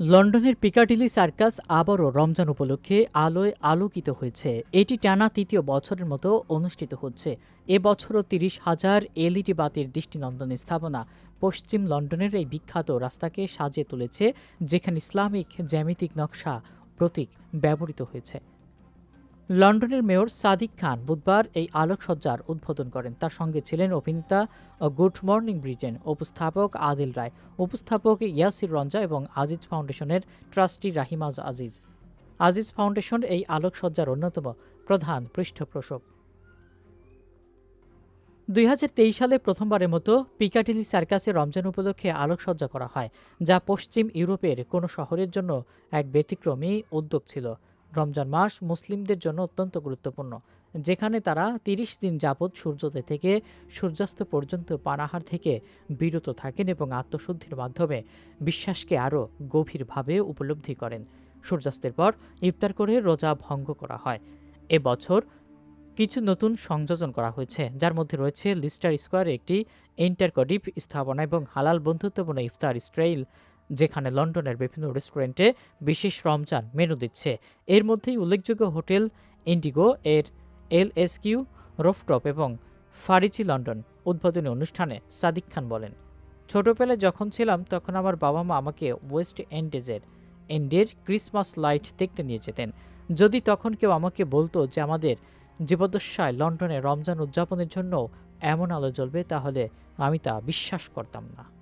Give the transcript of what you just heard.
লন্ডনের Piccadilly circus আবারও রমজান উপলক্ষে আলোয় আলোকিত হয়েছে। এটি টানা তৃতীয় বছরের মতো অনুষ্ঠিত হচ্ছে। এবছরও তিরিশ হাজার এলইডি বাতির দৃষ্টিনন্দন স্থাপনা পশ্চিম লন্ডনের এই বিখ্যাত রাস্তাকে সাজিয়ে তুলেছে, যেখানে ইসলামিক জ্যামিতিক নকশা প্রতীক ব্যবহৃত হয়েছে। লন্ডনের মেয়র সাদিক খান বুধবার এই আলোকসজ্জার উদ্বোধন করেন। তার সঙ্গে ছিলেন অভিনেতা গুড মর্নিং ব্রিটেন উপস্থাপক আদিল রায়, উপস্থাপক ইয়াসির রঞ্জা এবং আজিজ ফাউন্ডেশনের ট্রাস্টি রাহিমাজ আজিজ। আজিজ ফাউন্ডেশন এই আলোকসজ্জার অন্যতম প্রধান পৃষ্ঠপোষক। দুই হাজার তেইশ সালে প্রথমবারের মতো পিকাটিলি সার্কাসে রমজান উপলক্ষে আলোকসজ্জা করা হয়, যা পশ্চিম ইউরোপের কোনো শহরের জন্য এক ব্যতিক্রমী উদ্যোগ ছিল। রমজান মাস মুসলিমদের জন্য অত্যন্ত গুরুত্বপূর্ণ, যেখানে তারা তিরিশ দিন যাবৎ সূর্যোদয় থেকে সূর্যাস্ত পর্যন্ত পানাহার থেকে বিরত থাকেন এবং আত্মশুদ্ধির মাধ্যমে বিশ্বাসকে আরও গভীরভাবে উপলব্ধি করেন। সূর্যাস্তের পর ইফতার করে রোজা ভঙ্গ করা হয়। এবছর কিছু নতুন সংযোজন করা হয়েছে, যার মধ্যে রয়েছে লিস্টার স্কোয়ারে একটি ইন্টারকডিপ স্থাপনা এবং হালাল বন্ধুত্বপূর্ণ ইফতার স্ট্রেইল যেখানে লন্ডনের বিভিন্ন রেস্টুরেন্টে বিশেষ রমজান মেনু দিচ্ছে। এর মধ্যেই উল্লেখযোগ্য হোটেল ইন্ডিগো এর এল এস কিউ রোফটপ এবং ফারিচি লন্ডন উদ্বোধনী অনুষ্ঠানে সাদিক খান বলেন, ছোটবেলায় যখন ছিলাম তখন আমার বাবা মা আমাকে ওয়েস্ট এন্ডেজের এন্ডের ক্রিসমাস লাইট দেখতে নিয়ে যেতেন। যদি তখন কেউ আমাকে বলতো যে আমাদের জীবদ্দশায় লন্ডনে রমজান উদযাপনের জন্য এমন আলো জ্বলবে তাহলে আমি তা বিশ্বাস করতাম না।